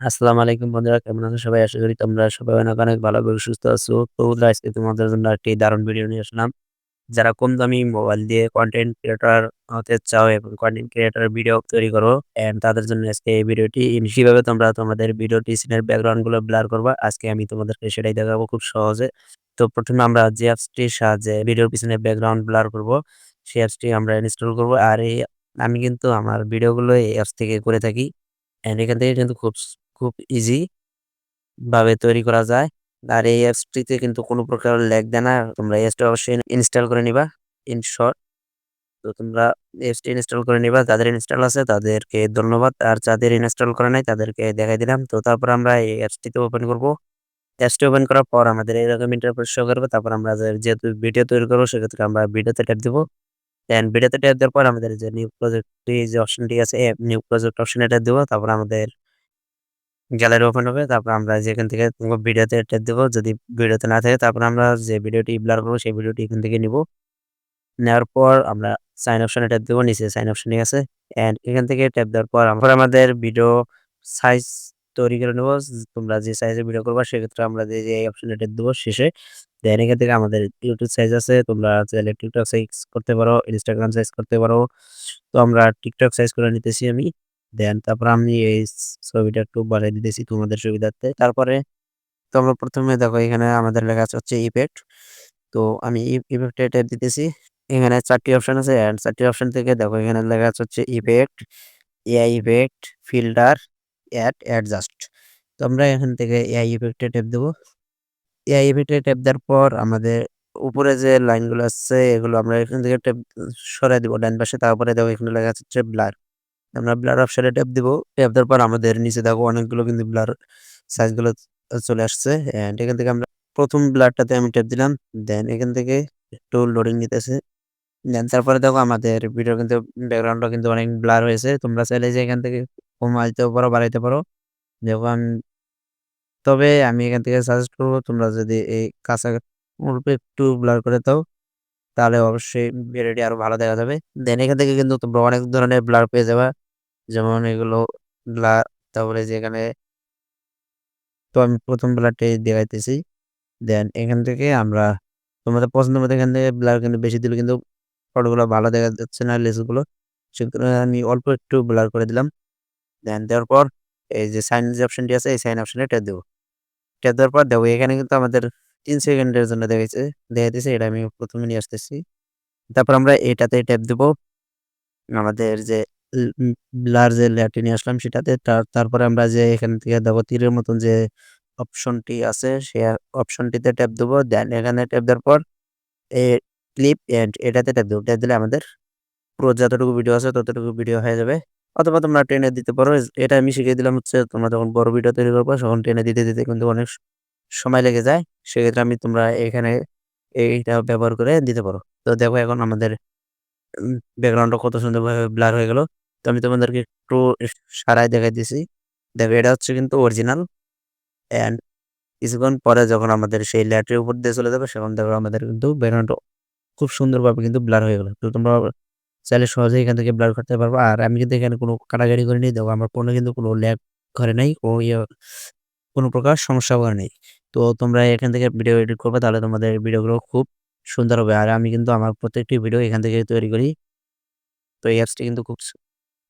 আসসালামু আলাইকুম বন্ধুরা কেমন আছো সবাই? আশা করি তোমরা সবাই অনেক, অনেক ভালোভাবে সুস্থ আছো। তো আজকে তোমাদের জন্য একটি দারুণ ভিডিও নিয়ে আসলাম। যারা কম দামি মোবাইল দিয়ে কনটেন্ট ক্রিয়েটর হতে চাও এবং কনটেন্ট ক্রিয়েটর ভিডিও তৈরি করো এন্ড তাদের জন্য আজকে এই ভিডিওটি কীভাবে তোমরা তোমাদের সিনের ব্যাকগ্রাউন্ডগুলো ব্লার করবা আজকে আমি তোমাদেরকে সেটাই দেখাবো খুব সহজে। তো প্রথমে আমরা যে অ্যাপসটির সাহায্যে ভিডিওর পিছনে ব্যাকগ্রাউন্ড ব্লার করব সেই অ্যাপসটি আমরা ইনস্টল করব। আর এই আমি কিন্তু আমার ভিডিওগুলো এই অ্যাপস থেকে করে থাকি। এন্ড এখান থেকে কিন্তু খুব খুব ইজি ভাবে তৈরি করা যায়। আর এই অ্যাপসটিতে কিন্তু কোনো প্রকার ল্যাগ দেয় না। তোমরা এই অবশ্যই ইনস্টল করে নিবা। ইন শর্ট তো তোমরা অ্যাপসটি ইনস্টল করে নিবা। যাদের ইনস্টল আছে তাদেরকে ধন্যবাদ। আর যাদের ইনস্টল করে নাই তাদেরকে দেখাই দিলাম। তো তারপর আমরা এই অ্যাপসটিতে ওপেন করব। অ্যাপসটি ওপেন করার পর আমাদের এরকম ইন্টারফেস শো করবে। তারপর আমরা যেহেতু ভিডিও তৈরি করব, সেক্ষেত্রে আমরা ভিডিওতে ট্যাপ দিব। দেন ভিডিওতে ট্যাপ দেওয়ার পর আমাদের যে নিউ প্রজেক্ট যে অপশনটি আছে নিউ প্রজেক্ট অপশনে ট্যাপ দিব। তারপর আমাদের গ্যালারি ওপেন হবে। তারপর আমরা যেখান থেকে ভিডিওতে ট্যাপ দেবো যদি ভিডিওতে না থাকে তারপর আমরা যে ভিডিওটি ব্লার করব সেই ভিডিওটি এখান থেকে নিব। নেওয়ার পর আমরা সাইন অপশনে ট্যাপ দেব। নিচে সাইন অপশনই আছে। এন্ড এখান থেকে ট্যাপ দেওয়ার পর আমরা আমাদের ভিডিও সাইজ তৈরি করে নেব তোমরা যে সাইজে ভিডিও করবা সেক্ষেত্রে আমরা যে এই অপশনে ট্যাপ দেব শেষে। দেন এখান থেকে আমাদের ইউটিউব সাইজ আছে। তোমরা চাইলে টিকটক সাইজ করতে পারো, ইনস্টাগ্রাম সাইজ করতে পারো। তো আমরা টিকটক সাইজ করে নিতেছি আমি। দেন তারপর আমি এই ছবিটা একটু বাড়াই দিতেছি তোমাদের সুবিধার্থে। তারপরে তোমরা প্রথমে দেখো এখানে আমাদের লেখা আছে হচ্ছে ইফেক্ট। তো আমি ইফেক্টে ট্যাপ দিতেছি। এখানে ৪ টি অপশন আছে এন্ড ৪ টি অপশন থেকে দেখো এখানে লেখা আছে হচ্ছে effect, AI effect, filter, add, adjust. তো আমরা এখান থেকে এআই ইফেক্টে ট্যাপ দেবো এআই ইফেক্টে ট্যাপ দেওয়ার পর আমাদের উপরে যে লাইনগুলো আছে এগুলো আমরা এখান থেকে ট্যাপ সরাই দিব ডান পাশে। তারপরে দেখো এখানে লেখা আছে ব্লার। আমরা ব্লার অপশনে ট্যাপ দিব। ট্যাপ দেওয়ার পর আমাদের নিচে দেখো অনেকগুলো কিন্তু ব্লার সাইজগুলো চলে আসছে। এন্ড এখান থেকে আমরা প্রথম ব্লারটাতে আমি ট্যাপ দিলাম। দেন এখান থেকে একটু লোডিং নিতেছে। দেন তারপরে দেখো আমাদের ভিডিও কিন্তু ব্যাকগ্রাউন্ডটা কিন্তু অনেক ব্লার হয়েছে। তোমরা চাইলে যে এখান থেকে কমাইতেও পারো, বাড়াইতে পারো। দেখো আমি তবে আমি এখান থেকে সাজেস্ট করব তোমরা যদি এই কাঁচা একটু ব্লার করে দাও তাহলে অবশ্যই ভিডিওটি আরও ভালো দেখা যাবে। দেন এখান থেকে কিন্তু তোমরা অনেক ধরনের ব্লার পেয়ে যাবা। যেমন এগুলো ব্লার তারপরে যে এখানে তো আমি প্রথম ব্লারটি দেখাইতেছি। দেন এখান থেকে আমরা তোমাদের পছন্দ মতো এখান থেকে ব্লার কিন্তু বেশি দিলে কিন্তু ফটোগুলো ভালো দেখা যাচ্ছে না লেসগুলো। সেক্ষেত্রে আমি অল্প একটু ব্লার করে দিলাম। দেন দেওয়ার পর এই যে সাইন যে অপশনটি আছে, এই সাইন অপশনে ট্যাপ দেবো ট্যাপ দেওয়ার পর দেখো এখানে কিন্তু আমাদের ৩ সেকেন্ডের জন্য দেখাইছে দেখাইতেছে এটা আমি প্রথমে নিয়ে আসতেছি। তারপর আমরা এটাতে ট্যাপ দেব। আমাদের যে ব্লার যে লেয়ারটি নিয়ে আসলাম সেটাতে তারপরে আমরা যে এখান থেকে দেখো তীরের মতন যে অপশনটি আছে সেই অপশনটিতে ট্যাপ দেবো দেন এখানে ট্যাপ দেওয়ার পর এ ক্লিপ এন্ড এটাতে ট্যাপ দেব। ট্যাপ দিলে আমাদের পুরো যতটুকু ভিডিও আছে ততটুকু ভিডিও হয়ে যাবে। অথবা তোমরা টেনে দিতে পারো। এটা আমি শিখিয়ে দিলাম হচ্ছে তোমরা যখন বড় ভিডিও তৈরি করবা তখন টেনে দিতে, দিতে কিন্তু অনেক সময় লেগে যায়। সেক্ষেত্রে আমি তোমরা এখানে এইটা ব্যবহার করে দিতে পারো। তো দেখো এখন আমাদের ব্যাকগ্রাউন্ডটা কত সুন্দরভাবে ব্লার হয়ে গেল। তো আমি তোমাদেরকে একটু সারায় দেখাইতেছি। দেখো এটা হচ্ছে কিন্তু অরিজিনাল। এন্ড কিছুক্ষণ পরে যখন আমাদের সেই লেয়ারটির উপর দিয়ে চলে যাবে তখন দেখো আমাদের কিন্তু ব্যাকগ্রাউন্ডটা খুব সুন্দরভাবে কিন্তু ব্লার হয়ে গেলো তো তোমরা চাইলে সহজেই এখান থেকে ব্লার করতে পারব আর আমি কিন্তু এখানে কোনো কাটাকাটি করিনি। দেখো আমার ফোনে কিন্তু কোনো ল্যাগ করে নাই। ও ইয়ে কোনো প্রকার সমস্যা করে নাই। তো তোমরা এখান থেকে ভিডিও এডিট করবে, তাহলে তোমাদের ভিডিওগুলো খুব সুন্দর হবে। আর আমি কিন্তু আমার প্রত্যেকটি ভিডিও এখান থেকে তৈরি করি। তো এই অ্যাপসটি কিন্তু খুব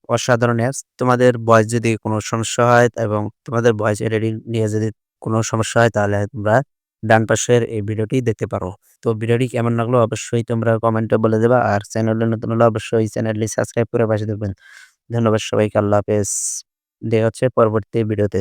অসাধারণ অ্যাপস। তোমাদের ভয়েস যদি কোনো সমস্যা হয় এবং তোমাদের ভয়েস এডিটিং নিয়ে যদি কোনো সমস্যা হয়, তাহলে তোমরা ডান পাশের এই ভিডিওটি দেখতে পারো। তো ভিডিওটি কেমন লাগল অবশ্যই তোমরা কমেন্টে বলে দিবা। আর চ্যানেলে নতুন হলে অবশ্যই চ্যানেলটি সাবস্ক্রাইব করে পাশে থাকবেন। ধন্যবাদ সবাইকে। আল্লাহ হাফেজ। দেখা হচ্ছে পরবর্তী ভিডিওতে।